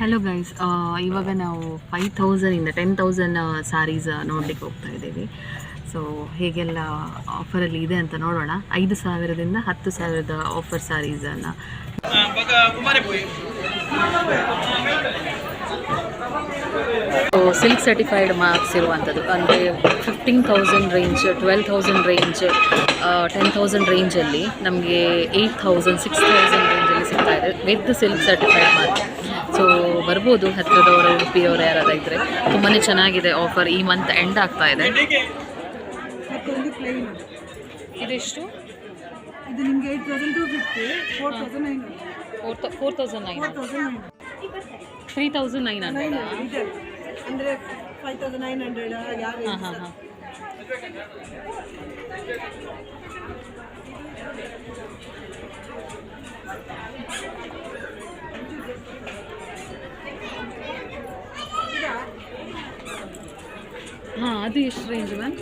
Hello guys ಇವಾಗ ನಾವು five ತೌಸಂಡಿಂದ ಟೆನ್ ತೌಸಂಡ್ ಸ್ಯಾರೀಸ್ ನೋಡ್ಲಿಕ್ಕೆ ಹೋಗ್ತಾ ಇದ್ದೀವಿ. ಸೊ ಹೇಗೆಲ್ಲ ಆಫರಲ್ಲಿ ಇದೆ ಅಂತ ನೋಡೋಣ. ಐದು ಸಾವಿರದಿಂದ ಹತ್ತು ಸಾವಿರದ ಆಫರ್ ಸ್ಯಾರೀಸನ್ನು ಸಿಲ್ಕ್ ಸರ್ಟಿಫೈಡ್ ಮಾರ್ಕ್ಸ್ ಇರುವಂಥದ್ದು. ಅಂದರೆ fifteen thousand range twelve thousand range ten thousand ರೇಂಜಲ್ಲಿ ನಮಗೆ ಏಯ್ಟ್ ತೌಸಂಡ್ ಸಿಕ್ಸ್ ತೌಸಂಡ್ ರೇಂಜಲ್ಲಿ ಸಿಗ್ತಾ ಇದೆ. With silk certified mark so ಬರ್ಬೋದು ಹತ್ತಿರದವರು ಉಡುಪಿಯವರು ಯಾರಾದ್ರೂ ಇದ್ದರೆ ತುಂಬಾ ಚೆನ್ನಾಗಿದೆ ಆಫರ್ ಈ ಮಂತ್ ಎಂಡ್ ಆಗ್ತಾ ಇದೆ. Thank you. ಇದೆಷ್ಟು? ಇದು ನಿಮಗೆ eight thousand two fifty four thousand nine four four thousand nine four thousand nine three thousand nine nine hundred ಅಂದರೆ ಫೈವ್ ತೌಸಂಡ್ ನೈನ್ ಹಂಡ್ರೆಡ್ ಯಾರು ಹಾಂ ಹಾಂ ಹಾಂ. ಹಾಂ ಅದು ಎಷ್ಟು ರೇಂಜ್ ಮ್ಯಾಮ್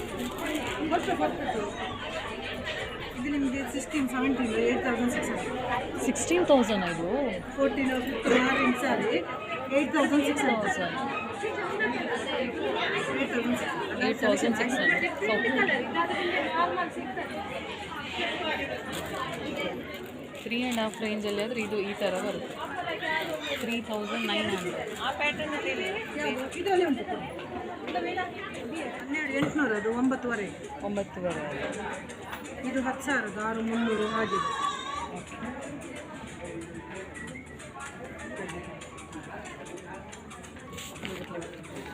ಇದು ನಿಮಗೆ sixteen seventeen eight thousand six hundred sixteen thousand ಇದು? Fourteen inch sorry. Eight thousand six thousand eight thousand six hundred three and half ರೇಂಜಲ್ಲಿ ಆದರೆ ಇದು ಈ ಥರ ಬರುತ್ತೆ. ತ್ರೀ ತೌಸಂಡ್ ನೈನ್ ಹಂಡ್ರೆಡ್ ಹನ್ನೆರಡು ಎಂಟುನೂರು ಅದು ಒಂಬತ್ತುವರೆ. ಒಂಬತ್ತುವರೆ. ಇದು ಹತ್ತು ಸಾವಿರದ ಆರು ಮುನ್ನೂರು ಹಾಗೆ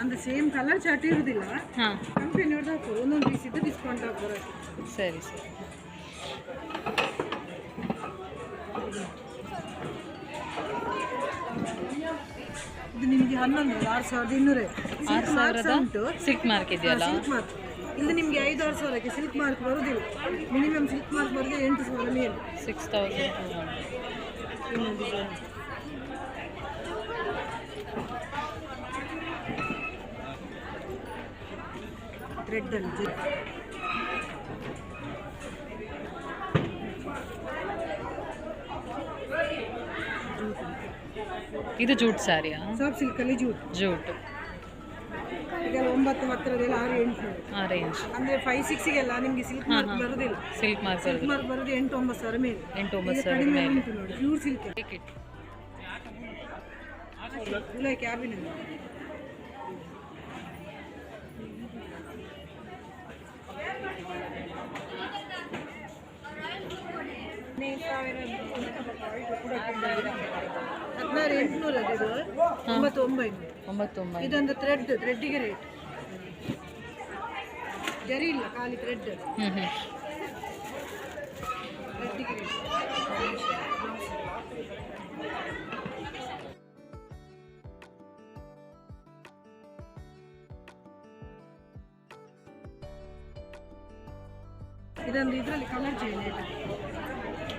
ಅಂದ್ರೆ ಸೇಮ್ ಕಲರ್ ಚಾರ್ಟ್ ಇರುವುದಿಲ್ಲ ಹಾಂ. ಕಂಪನಿ ಅವ್ರದ್ದು ಹಾಕೋದು ಒಂದೊಂದು ಪೀಸ್ ಇದ್ದು ಡಿಸ್ಕೌಂಟ್ ಹಾಕೋರು ಸರಿ ಸರಿ. ಇದು ಹನ್ನೊಂದು ಆರು ಸಾವಿರದ ಇನ್ನೂರೇ. ಆರು ಸಾವಿರದ ಉಂಟು. ಸಿಲ್ಕ್ ಮಾರ್ಕ್ ಇದೆಯಲ್ಲ? ಸಿಲ್ಕ್ ಮಾರ್ಕ್ ಇಲ್ಲಿ ನಿಮಗೆ ಐದು ಆರು ಸಾವಿರಕ್ಕೆ ಸಿಲ್ಕ್ ಮಾರ್ಕ್ ಬರುವುದಿಲ್ಲ ಮಿನಿಮಮ್ ಸಿಲ್ಕ್ ಮಾರ್ಕ್ ಬರೋದು ಎಂಟು ಸಾವಿರ ಮೇಲೆ. ಸಿಕ್ಸ್ ತೌಸಂಡ್ ಟೂ ಇದು ಜೂಟ್ ಸ್ಯಾರಿಯಾ? ಸಾಫ್ಟ್ ಸಿಲ್ಕ್ ಅಲ್ಲಿ ಜೂಟ್. ಜೂಟ್. ಇದೆಲ್ಲ ಒಂಬತ್ತು ಹತ್ತರದೆಲ್ಲ ಆರು ಎಂಟು. ಆ ರೇಂಜ್ ಅಂದ್ರೆ ಫೈವ್ ಸಿಕ್ಸಿಗೆಲ್ಲ ನಿಮಗೆ ಸಿಲ್ಕ್ ಮಾರ್ಕ್ ಬರುದಿಲ್ಲ. ಸಿಲ್ಕ್ ಮಾರ್ಕ್ ಸಿಲ್ಕ್ ಬರೋದು ಮಾರ್ಕ್ ಬರೋದು ಎಂಟು ಒಂಬತ್ತು ಸಾವಿರ ಮೇಲೆ. ಎಂಟು ಒಂಬತ್ತು ಸಾವಿರ ಮೇಲೆ. ಉಂಟು. ನೋಡಿ ಪ್ಯೂರ್ ಸಿಲ್ಕ್ ಟಿಕೆಟ್ ಇಲ್ಲ ಕ್ಯಾಬಿನ್ ಹದಿನಾರು ಎಂಟುನೂರು ಅದು ಇದು? ಒಂಬತ್ತು ಒಂಬೈನೂರು ಒಂಬತ್ತೊಂಬತ್ತು ಇದೊಂದು ಥ್ರೆಡ್ ಥ್ರೆಡ್ಡಿಗೆ ರೇಟ್ ಜರಿ ಇಲ್ಲ ಖಾಲಿ ಥ್ರೆಡ್ ಹ್ಞೂ ಹ್ಞೂ ಥ್ರೆಡ್ಡಿಗೆ ರೇಟ್ ಇದೊಂದು ಇದರಲ್ಲಿ ಕಲರ್ ಚೇಂಜ್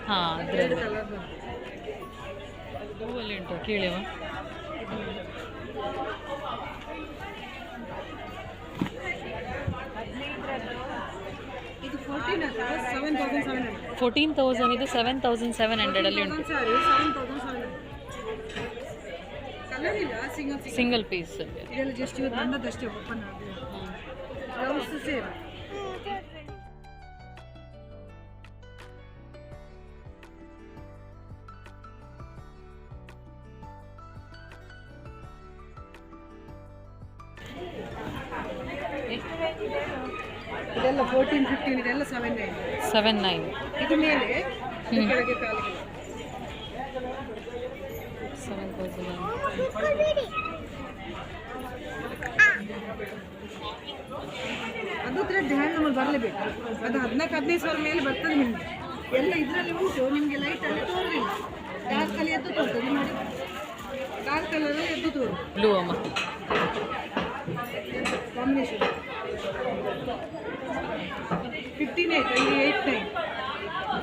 ಹಾಂ ಎರಡು ಅದರಲ್ಲಿ. ಕಲರ್ ಬಂತು ಹೂವಲ್ಲಿ ಉಂಟು ಕೇಳಿವ. ಫೋರ್ಟೀನ್ ತೌಸಂಡ್ ಇದು ಸೆವೆನ್ ತೌಸಂಡ್ ಸೆವೆನ್ ಹಂಡ್ರೆಡಲ್ಲಿ ಉಂಟು ಸಿಂಗಲ್ ಪೀಸ್ ಜಸ್ಟ್ ಇವತ್ತು ಓಪನ್ ಆಗಿದೆ ಇದು ಮೇಲೆ ಕೆಳಗೆ ಕಾಲಿಗೆ ಹ್ಯಾಂಡ್ ನಮ್ಮಲ್ಲಿ ಬರಲೇಬೇಕು. ಅದು ಹದಿನಾಲ್ಕು ಹದಿನೈದು ಸಾವಿರ ಮೇಲೆ ಬರ್ತದೆ ನಿಮಗೆ. ಎಲ್ಲ ಇದರಲ್ಲಿ ಉಂಟು ನಿಮಗೆ ಲೈಟಲ್ಲಿ ತೋರಿಲ್ಲ ಡಾರ್ಕ್ ಅಲ್ಲಿ ಎದ್ದು ತೋರ್ತದೆ ಮಾಡಿ ಕಾಲ್ ಕಲರ್ ಎದ್ದು ತೋರು ಬ್ಲೂ ಅಮ್ಮ. ಕಾಂಬಿನೇಷನ್ ಫಿಫ್ಟೀನ್ ಏಟ್ ಅಲ್ಲಿ ಏಯ್ಟ್ ನೈನ್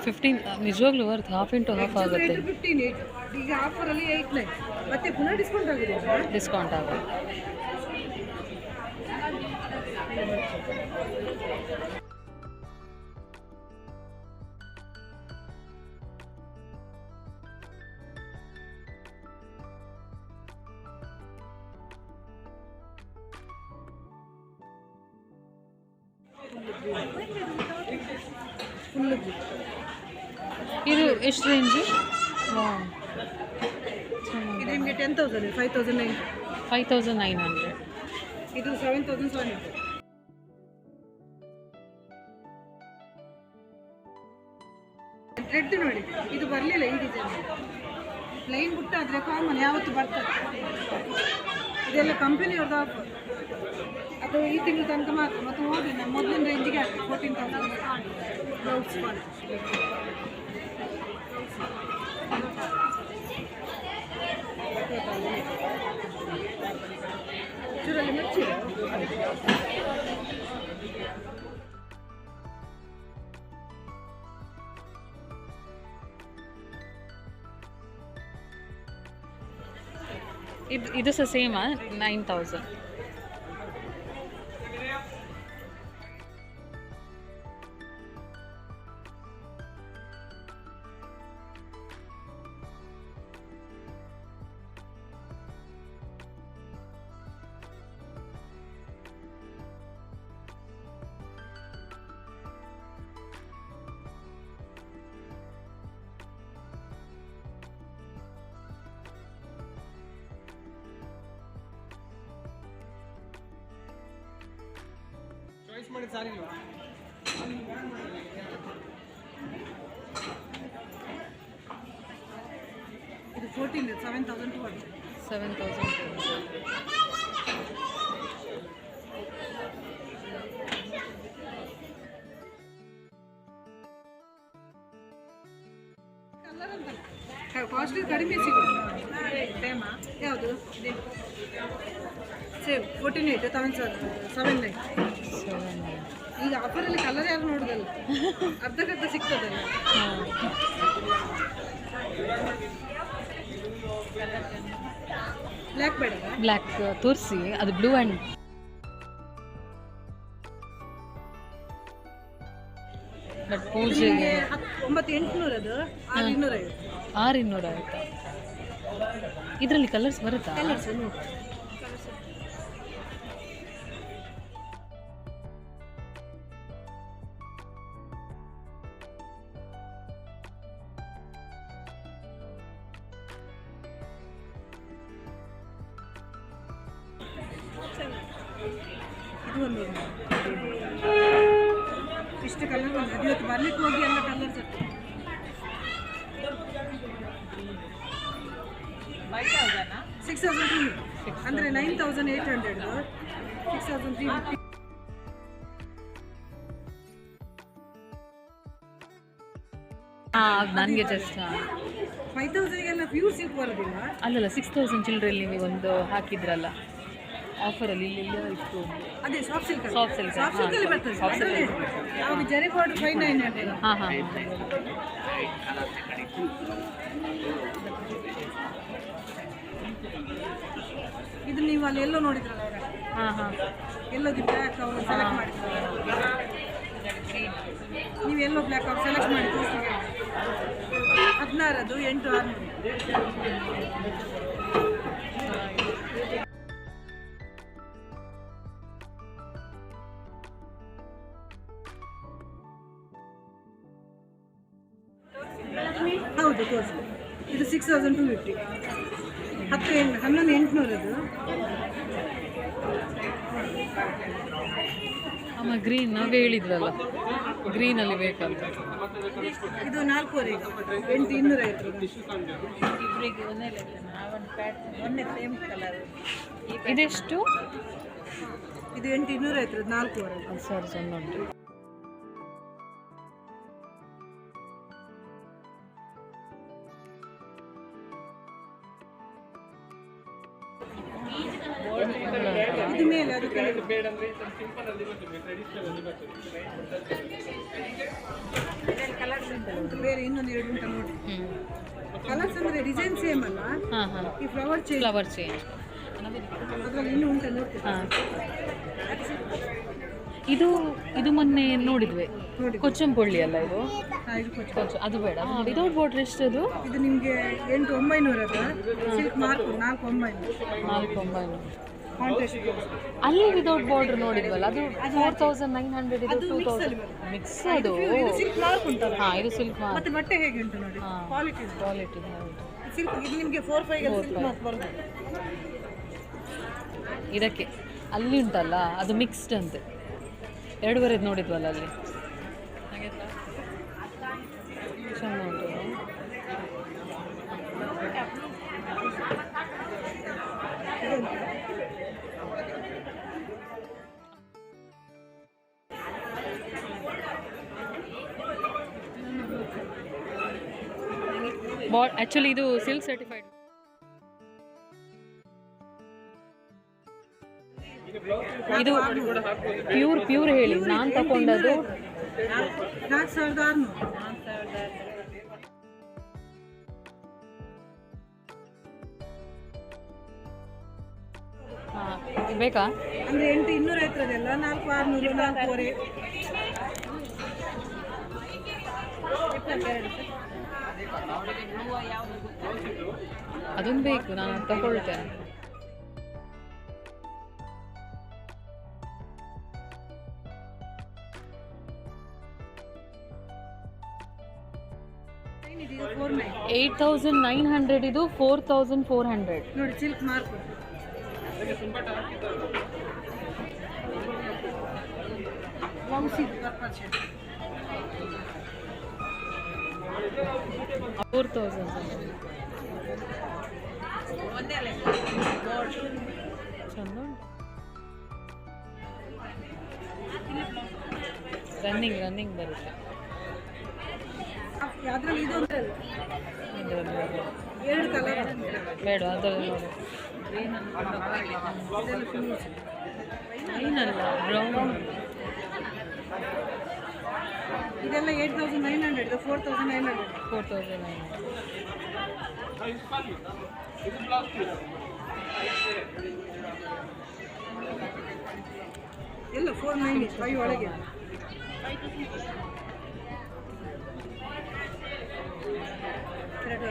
ಫಿಫ್ಟೀನ್ ನಿಜವಾಗ್ಲೂ ವರ್ತ್ ಹಾಫ್ ಇಂಟು ಹಾಫ್ ಆಗುತ್ತೆ. ಫಿಫ್ಟೀನ್ ಈಗ ಆಫರಲ್ಲಿ ಏಯ್ಟ್ ನೈನ್ ಮತ್ತೆ ಪುನಃ ಡಿಸ್ಕೌಂಟ್ ಆಗಿದೆ ಡಿಸ್ಕೌಂಟ್ ಆಗುತ್ತೆ. ರೇಂಜ್ ಇದು ನಿಮಗೆ ten thousand five thousand nine five thousand nine hundred ಇದು seven thousand seven hundred red ನೋಡಿ ಇದು ಬರಲಿಲ್ಲ ಈ ಡಿಸೈನ್ ಪ್ಲೈನ್ ಬುಟ್ಟ ಆದರೆ ಕಾಮನ್ ಯಾವತ್ತು ಬರ್ತದೆ? ಇದೆಲ್ಲ ಕಂಪನಿಯವ್ರದ್ದು ಆಫರ್ ಅದು ಈ ತಿಂಗಳು ತನಕ ಮಾತ್ರ. ಮತ್ತು ಹೋಗಿ ನಮ್ಮ ಮೊದಲಿನ ರೇಂಜಿಗೆ ಆಗ್ತದೆ ಫೋರ್ಟೀನ್ ತೌಸಂಡ್ ಬ್ಲೌಸ್ ಇದು ಇದು ಸಹ ಸೇಮಾ ನೈನ್ ತೌಸಂಡ್ ಇದು fourteen seven thousand two hundred seven thousand colour ಅಂತ ಕಾಸ್ಟ್ಲಿ ಕಡಿಮೆ ಸಿಗುತ್ತೆ. ಟೈಮಾ ಯಾವುದು? Save fourteen eight thousand seven nine ಈಗ ಆಫರಲ್ಲಿ ಕಲರ್ ಯಾರು ನೋಡೋದಲ್ಲ? ಅರ್ಧಕ್ಕರ್ಧ ಸಿಗ್ತದಲ್ಲ ಬ್ಲ್ಯಾಕ್ ಬೇಡ ಬ್ಲ್ಯಾಕ್ ತೋರಿಸಿ ಅದು ಬ್ಲೂ ಆ್ಯಂಡ್ ಬಟ್ ಪೂಜೆಗೆ ಹತ್ತು ಒಂಬತ್ತು ಎಂಟುನೂರದು? ಆರು ಇನ್ನೂರ ಆಯ್ತಾ ಇದರಲ್ಲಿ ಕಲರ್ಸ್ ಬರುತ್ತಾ? ಫಿಫ್ಟಿ ನನಗೆ ಜಸ್ಟ್ ಫೈವ್ ತೌಸಂಡ್ಗೆಲ್ಲ ಪ್ಯೂರ್ ಸಿಲ್ಕ್ ಬರೋದಿಲ್ಲ? ಅಲ್ಲಲ್ಲ ಸಿಕ್ಸ್ ತೌಸಂಡ್ ಚಿಲ್ಡ್ರಲ್ಲಿ ನೀವು ಒಂದು ಹಾಕಿದ್ರಲ್ಲ ಆಫರಲ್ಲಿ ಇಲ್ಲಿ ಇಲ್ಲಿ ಇತ್ತು ಅದೇ soft silk soft silk soft ಸಿಲ್ಕಲ್ಲಿ ಬರ್ತದೆ. ಸಾಫ್ಟ್ ಸಿಲ್ಕ್ ಯಾವುದು ಜರಿ ಬಾರ್ಡರ್ ಫೈವ್ ನೈನ್ ಹಂಡ್ರೆಡ್ ಹಾಂ ಹಾಂ. ಇದು ನೀವು ಅಲ್ಲಿ ಎಲ್ಲೋ ನೋಡಿದ್ರಲ್ಲ? ಎಲ್ಲೋದು ಬ್ಲ್ಯಾಕ್ ಅವರು ಸೆಲೆಕ್ಟ್ ಮಾಡಿದ್ರು? ನೀವು ಎಲ್ಲೋ ಬ್ಲ್ಯಾಕ್ ಅವ್ರು ಸೆಲೆಕ್ಟ್ ಮಾಡಿದ್ರು ಹದಿನಾರದು ಎಂಟು ಆರುನೂರು ಹೌದು ತೋರಿಸಿ. ಇದು ಸಿಕ್ಸ್ ತೌಸಂಡ್ ಟು ಫಿಫ್ಟಿ ಹತ್ತು ಎಂಟು ಹನ್ನೊಂದು ಎಂಟುನೂರದು ಅಮ್ಮ ಗ್ರೀನ್ ನಾವೇ ಗ್ರೀನ್ ಗ್ರೀನಲ್ಲಿ ಬೇಕಂತ. ಇದು ನಾಲ್ಕೂವರೆ ಎಂಟು ಇನ್ನೂರೈವತ್ತು ಒಂದೇ ಸೇಮ್ ಕಲರ್ ಇದೆಷ್ಟು? ಇದು ಎಂಟು ಇನ್ನೂರೈವತ್ತು ನಾಲ್ಕೂವರೆ. ಸರ್ ಚೆಂದ ಸಿಂಪಲ್ ಇದು ಬರ್ತದೆ ಟ್ರೆಡಿಷನಲ್ ಅಲ್ಲಿ ಬರ್ತದೆ ಬೇರೆ ಇನ್ನೊಂದು ಎರಡು ಉಂಟು ನೋಡಿ. ಹ್ಞೂ ಕಲರ್ಸ್ ಅಂದ್ರೆ ಡಿಸೈನ್ ಸೇಮ್ ಅಲ್ಲ? ಹಾಂ ಹಾಂ. ಈ ಫ್ಲವರ್ ಚೇಂಜ್ ಫ್ಲವರ್ ಚೇಂಜ್ ಅದ್ರಲ್ಲಿ ಇನ್ನೂ ಉಂಟು ನೋಡಿ ಹಾಂ. ಇದು ಇದು ಮೊನ್ನೆ ನೋಡಿದ್ವಿ. ನೋಡಿ ಕೊಚ್ಚಂಪೊಳ್ಳಿ ಅಲ್ಲ ಇದು. ಅದು ಬೇಡ. ವಿದೌಟ್ ಬಾರ್ಡರ್ ಎಷ್ಟು ಅದು ಇದು ನಿಮಗೆ ಎಂಟು ಒಂಬೈನೂರ ಸಿಲ್ಕ್ ಮಾರ್ಕ್ ನಾಲ್ಕು ಒಂಬೈನೂರು. ನಾಲ್ಕು ಒಂಬೈನೂರು. ಅಲ್ಲಿ ವಿದೌಟ್ ಬಾರ್ಡರ್ ನೋಡಿದ್ವಲ್ಲ ಅದು ಫೋರ್ ತೌಸಂಡ್ ನೈನ್ ಹಂಡ್ರೆಡ್ ಇದು ಟೂ ತೌಸಂಡ್ ಮಿಕ್ಸ್ ಅದು? ಮಾರ್ಕ್ ಹಾಂ ಇದು ಸಿಲ್ಕ್ ಮತ್ತೆ ಬಟ್ಟೆ ಹೇಗೆ ಉಂಟು ನೋಡಿ? ಕ್ವಾಲಿಟಿ ಕ್ವಾಲಿಟಿ ಸಿಲ್ಕ್ ಇದು ನಿಮಗೆ ಫೋರ್ ಫೈವ್ ಸಿಲ್ಕ್ ಮಾರ್ಕ್ ಬರುತ್ತೆ ಇದಕ್ಕೆ. ಅಲ್ಲಿ ಉಂಟಲ್ಲ ಅದು ಮಿಕ್ಸ್ಡ್ ಅಂತೆ. ಎರಡುವರೆದು ನೋಡಿದ್ವಲ್ಲ ಅಲ್ಲಿ? ಆ್ಯಕ್ಚುಲಿ ಇದು ಸಿಲ್ಕ್ ಸರ್ಟಿಫೈಡ್. ಇದು ಪ್ಯೂರ್ ಪ್ಯೂರ್ ಹೇಳಿ ನಾನು ತಕೊಂಡದ್ದು ನಾಲ್ಕು ಸಾವಿರದ ಆರುನೂರು ಬೇಕಾ? ಅಂದ್ರೆ ಎಂಟು ಇನ್ನೂರ ಐತ್ರದೆಲ್ಲ ನಾಲ್ಕು ಆರುನೂರು ನಾಲ್ಕೂವರೆ. ಅದೊಂದು ಬೇಕು ನಾನು ತಗೊಳ್ತೇನೆ. ಏಯ್ಟ್ ತೌಸಂಡ್ ನೈನ್ ಹಂಡ್ರೆಡ್ ಇದು ಫೋರ್ ತೌಸಂಡ್ ಫೋರ್ ಹಂಡ್ರೆಡ್ ನೋಡಿ ಸಿಲ್ಕ್ ಮಾರ್ಕ್. ಬ್ಲೌಸ್ ಇದು. ಫೋರ್ ತೌಸಂಡ್ ಚಂದ ರನ್ನಿಂಗ್ ರನ್ನಿಂಗ್ ಬರುತ್ತೆ. ಬೇಡ ಅದರಲ್ಲಿ ನೋಡಿ. ಏನಲ್ಲ ಬ್ರೌನ್ ಇದೆಲ್ಲ eight thousand nine hundred, four thousand nine hundred. Four thousand nine ಎಲ್ಲ ಫೋರ್ ನೈನ್ ಫೈವ್ ಒಳಗೆ. ಎರಡು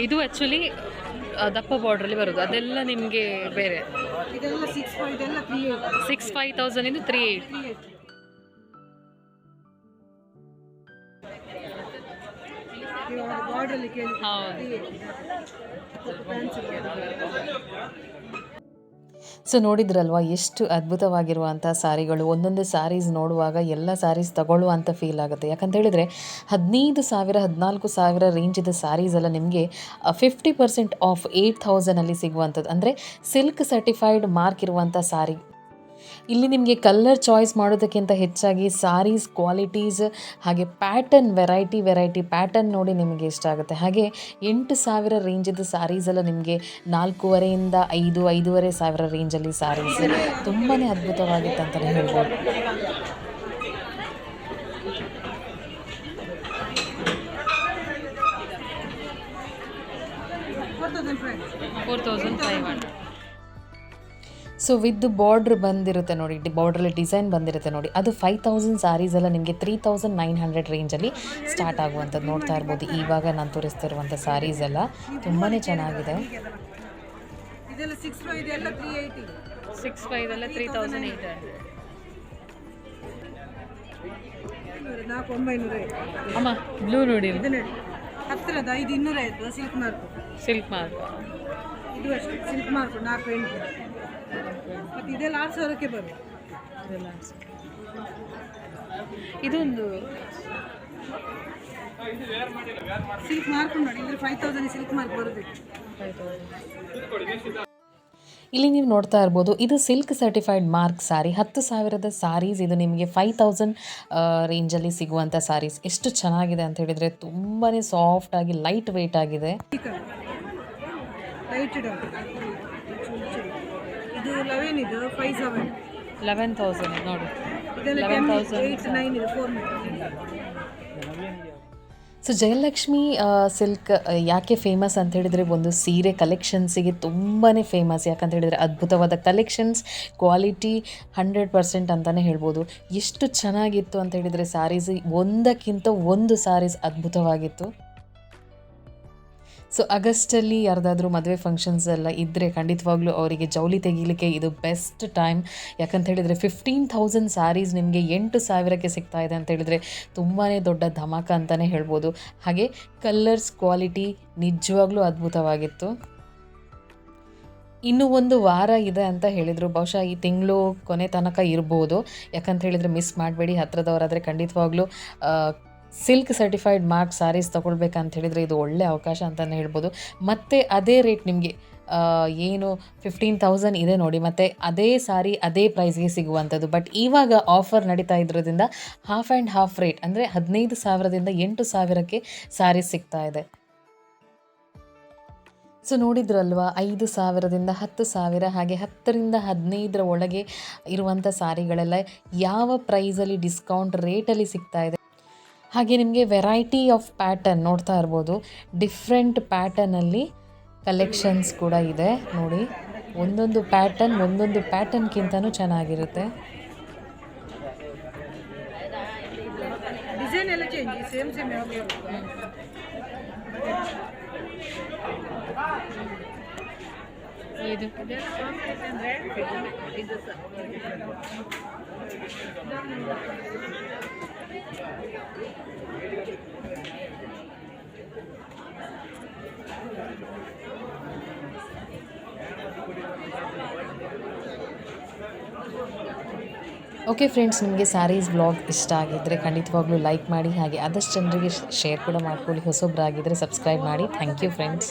ಇದು ಆ್ಯಕ್ಚುಲಿ ದಪ್ಪ ಬಾರ್ಡ್ರಲ್ಲಿ ಬರೋದು. ಅದೆಲ್ಲ ನಿಮಗೆ ಬೇರೆ. ಸಿಕ್ಸ್ ಫೈವ್ ಇದೆಲ್ಲ ತ್ರೀ ಏಯ್ಟ್ ಹೌದು. ಸೊ ನೋಡಿದ್ರಲ್ವಾ? ಎಷ್ಟು ಅದ್ಭುತವಾಗಿರುವಂಥ ಸಾರಿಗಳು. ಒಂದೊಂದು ಸ್ಯಾರೀಸ್ ನೋಡುವಾಗ ಎಲ್ಲ ಸ್ಯಾರೀಸ್ ತಗೊಳ್ಳುವಂಥ ಫೀಲ್ ಆಗುತ್ತೆ. ಯಾಕಂತ ಹೇಳಿದರೆ, ಹದಿನೈದು ಸಾವಿರ, ಹದಿನಾಲ್ಕು ಸಾವಿರ ರೇಂಜಿದ ಸ್ಯಾರೀಸ್ ಎಲ್ಲ ನಿಮಗೆ ಫಿಫ್ಟಿ ಪರ್ಸೆಂಟ್ ಆಫ್ ಏಯ್ಟ್ ಥೌಸಂಡಲ್ಲಿ ಸಿಗುವಂಥದ್ದು. ಅಂದರೆ ಸಿಲ್ಕ್ ಸರ್ಟಿಫೈಡ್ ಮಾರ್ಕ್ ಇರುವಂಥ ಸ್ಯಾರಿ ಇಲ್ಲಿ ನಿಮಗೆ ಕಲರ್ ಚಾಯ್ಸ್ ಮಾಡೋದಕ್ಕಿಂತ ಹೆಚ್ಚಾಗಿ ಸಾರೀಸ್ ಕ್ವಾಲಿಟೀಸ್ ಹಾಗೆ ಪ್ಯಾಟರ್ನ್ ವೆರೈಟಿ ವೆರೈಟಿ ಪ್ಯಾಟರ್ನ್ ನೋಡಿ ನಿಮಗೆ ಇಷ್ಟ ಆಗುತ್ತೆ. ಹಾಗೆ ಎಂಟು ಸಾವಿರ ರೇಂಜಿದ್ದು ಸಾರೀಸೆಲ್ಲ ನಿಮಗೆ ನಾಲ್ಕೂವರೆಯಿಂದ ಐದು, ಐದೂವರೆ ಸಾವಿರ ರೇಂಜಲ್ಲಿ ಸಾರೀಸ್ ತುಂಬಾ ಅದ್ಭುತವಾಗಿತ್ತು ಅಂತಲೇ ಹೇಳ್ಬೋದು. Four thousand five hundred so with border ಬಂದಿರುತ್ತೆ ನೋಡಿ ಬಾರ್ಡ್ರಲ್ಲಿ ಡಿಸೈನ್ ಬಂದಿರುತ್ತೆ ನೋಡಿ. ಅದು ಫೈವ್ ತೌಸಂಡ್ ಸ್ಯಾರೀಸ್ ಎಲ್ಲ ನಿಮಗೆ ತ್ರೀ ತೌಸಂಡ್ ನೈನ್ ಹಂಡ್ರೆಡ್ ರೇಂಜಲ್ಲಿ ಸ್ಟಾರ್ಟ್ ಆಗುವಂಥದ್ದು ನೋಡ್ತಾ ಇರ್ಬೋದು. ಇವಾಗ ನಾನು ತೋರಿಸ್ತಿರುವಂಥ ಸ್ಯಾರೀಸ್ ಎಲ್ಲ ತುಂಬಾ ಚೆನ್ನಾಗಿದೆ. ಸಿಕ್ಸ್ ಫೈವ್ ಎಲ್ಲ ತ್ರೀ ತೌಸಂಡ್ ಏಯ್ಟ್ ಹಂಡ್ರೆಡ್ ಅಮ್ಮ ಬ್ಲೂ ನೋಡಿ. ಹತ್ತಿರದ ಐದು ಇನ್ನೂರ ಐದು ಸಿಲ್ಕ್ ಮಾರ್ಕ್ ಸಿಲ್ಕ್ ಮಾರ್ಕ್ ಇದು ಅಷ್ಟೇ ಸಿಲ್ಕ್ ಮಾರ್ಕ್ ನಾಲ್ಕು ಎಂಟು. ಮತ್ತು ಇದೆಲ್ಲ ಆರು ಸಾವಿರಕ್ಕೆ ಬರುತ್ತೆ ಇದೊಂದು ಸಿಲ್ಕ್ ಮಾರ್ಕ್ ನೋಡಿ ಇದ್ರೆ ಫೈವ್ ತೌಸಂಡ್ ಸಿಲ್ಕ್ ಮಾರ್ಕ್ ಬರುತ್ತೆ. ಫೈವ್ ತೌಸಂಡ್ ಇಲ್ಲಿ ನೀವು ನೋಡ್ತಾ ಇರ್ಬೋದು ಇದು ಸಿಲ್ಕ್ ಸರ್ಟಿಫೈಡ್ ಮಾರ್ಕ್ ಸಾರಿ ಹತ್ತು ಸಾವಿರದ ಸಾರೀಸ್ ಇದು ನಿಮಗೆ ಫೈವ್ ತೌಸಂಡ್ ರೇಂಜಲ್ಲಿ ಸಿಗುವಂಥ ಸಾರೀಸ್ ಎಷ್ಟು ಚೆನ್ನಾಗಿದೆ ಅಂತ ಹೇಳಿದರೆ ತುಂಬಾ ಸಾಫ್ಟಾಗಿ ಲೈಟ್ ವೆಯ್ಟ್ ಆಗಿದೆ. ಲೈಟ್ ಇದು ಫೈವ್ ಸೆವೆನ್ ಲೆವೆನ್ ತೌಸಂಡ್ ನೋಡಿ. ಇದೆಲ್ಲ ಲೆವೆನ್ ತೌಸಂಡ್ ನೈನ್ ಇದು ಫೋರ್ ಸೊ ಜಯಲಕ್ಷ್ಮಿ ಸಿಲ್ಕ್ ಯಾಕೆ ಫೇಮಸ್ ಅಂತ ಹೇಳಿದರೆ ಒಂದು ಸೀರೆ ಕಲೆಕ್ಷನ್ಸಿಗೆ ತುಂಬಾ ಫೇಮಸ್ ಯಾಕಂತ ಹೇಳಿದರೆ ಅದ್ಭುತವಾದ ಕಲೆಕ್ಷನ್ಸ್ ಕ್ವಾಲಿಟಿ ಹಂಡ್ರೆಡ್ ಪರ್ಸೆಂಟ್ ಅಂತಲೇ ಹೇಳ್ಬೋದು. ಎಷ್ಟು ಚೆನ್ನಾಗಿತ್ತು ಅಂತ ಹೇಳಿದರೆ ಸ್ಯಾರೀಸ್ ಒಂದಕ್ಕಿಂತ ಒಂದು ಸ್ಯಾರೀಸ್ ಅದ್ಭುತವಾಗಿತ್ತು. ಸೊ ಆಗಸ್ಟಲ್ಲಿ ಯಾರ್ದಾದ್ರೂ ಮದುವೆ ಫಂಕ್ಷನ್ಸ್ ಎಲ್ಲ ಇದ್ದರೆ ಖಂಡಿತವಾಗ್ಲೂ ಅವರಿಗೆ ಜೌಲಿ ತೆಗೀಲಿಕ್ಕೆ ಇದು ಬೆಸ್ಟ್ ಟೈಮ್ ಯಾಕಂತ ಹೇಳಿದರೆ ಫಿಫ್ಟೀನ್ ಥೌಸಂಡ್ ಸ್ಯಾರೀಸ್ ನಿಮಗೆ ಎಂಟು ಸಾವಿರಕ್ಕೆ ಸಿಗ್ತಾ ಇದೆ ಅಂತ ಹೇಳಿದರೆ ತುಂಬಾ ದೊಡ್ಡ ಧಮಾಕ ಅಂತಲೇ ಹೇಳ್ಬೋದು. ಹಾಗೆ ಕಲರ್ಸ್ ಕ್ವಾಲಿಟಿ ನಿಜವಾಗ್ಲೂ ಅದ್ಭುತವಾಗಿತ್ತು. ಇನ್ನೂ ಒಂದು ವಾರ ಇದೆ ಅಂತ ಹೇಳಿದರು. ಬಹುಶಃ ಈ ತಿಂಗಳು ಕೊನೆ ತನಕ ಇರ್ಬೋದು. ಯಾಕಂತ ಹೇಳಿದರೆ ಮಿಸ್ ಮಾಡಬೇಡಿ ಹತ್ತಿರದವರಾದರೆ ಖಂಡಿತವಾಗ್ಲೂ ಸಿಲ್ಕ್ ಸರ್ಟಿಫೈಡ್ ಮಾರ್ಕ್ ಸ್ಯಾರೀಸ್ ತೊಗೊಳ್ಬೇಕಂತ ಹೇಳಿದರೆ ಇದು ಒಳ್ಳೆ ಅವಕಾಶ ಅಂತಲೇ ಹೇಳ್ಬೋದು. ಮತ್ತು ಅದೇ ರೇಟ್ ನಿಮಗೆ ಏನು ಫಿಫ್ಟೀನ್ ತೌಸಂಡ್ ಇದೆ ನೋಡಿ, ಮತ್ತು ಅದೇ ಸಾರಿ ಅದೇ ಪ್ರೈಸ್ಗೆ ಸಿಗುವಂಥದ್ದು. ಬಟ್ ಇವಾಗ ಆಫರ್ ನಡೀತಾ ಇದ್ರೋದ್ರಿಂದ ಹಾಫ್ ಆ್ಯಂಡ್ ಹಾಫ್ ರೇಟ್ ಅಂದರೆ ಹದಿನೈದು ಸಾವಿರದಿಂದ ಎಂಟು ಸಾವಿರಕ್ಕೆ ಸ್ಯಾರೀಸ್ ಸಿಗ್ತಾ ಇದೆ. ಸೊ ನೋಡಿದ್ರಲ್ವಾ, ಐದು ಸಾವಿರದಿಂದ ಹತ್ತು ಸಾವಿರ, ಹಾಗೆ ಹತ್ತರಿಂದ ಹದಿನೈದರ ಒಳಗೆ ಇರುವಂಥ ಸಾರಿಗಳೆಲ್ಲ ಯಾವ ಪ್ರೈಸಲ್ಲಿ ಡಿಸ್ಕೌಂಟ್ ರೇಟಲ್ಲಿ ಸಿಗ್ತಾ ಇದೆ? ಹಾಗೆ ನಿಮಗೆ ವೆರೈಟಿ ಆಫ್ ಪ್ಯಾಟರ್ನ್ ನೋಡ್ತಾ ಇರ್ಬೋದು. ಡಿಫ್ರೆಂಟ್ ಪ್ಯಾಟರ್ನಲ್ಲಿ ಕಲೆಕ್ಷನ್ಸ್ ಕೂಡ ಇದೆ. ನೋಡಿ ಒಂದೊಂದು ಪ್ಯಾಟರ್ನ್ ಒಂದೊಂದು ಪ್ಯಾಟರ್ನ್ಗಿಂತನೂ ಚೆನ್ನಾಗಿರುತ್ತೆ. ಇದು. ಓಕೆ ಫ್ರೆಂಡ್ಸ್ ನಿಮಗೆ ಸ್ಯಾರೀಸ್ ಬ್ಲಾಗ್ ಇಷ್ಟ ಆಗಿದ್ದರೆ ಖಂಡಿತವಾಗ್ಲೂ ಲೈಕ್ ಮಾಡಿ, ಹಾಗೆ ಆದಷ್ಟು ಜನರಿಗೆ ಶೇರ್ ಕೂಡ ಮಾಡ್ಕೊಳ್ಳಿ. ಹೊಸೊಬ್ಬರಾಗಿದ್ದರೆ ಸಬ್ಸ್ಕ್ರೈಬ್ ಮಾಡಿ. Thank you friends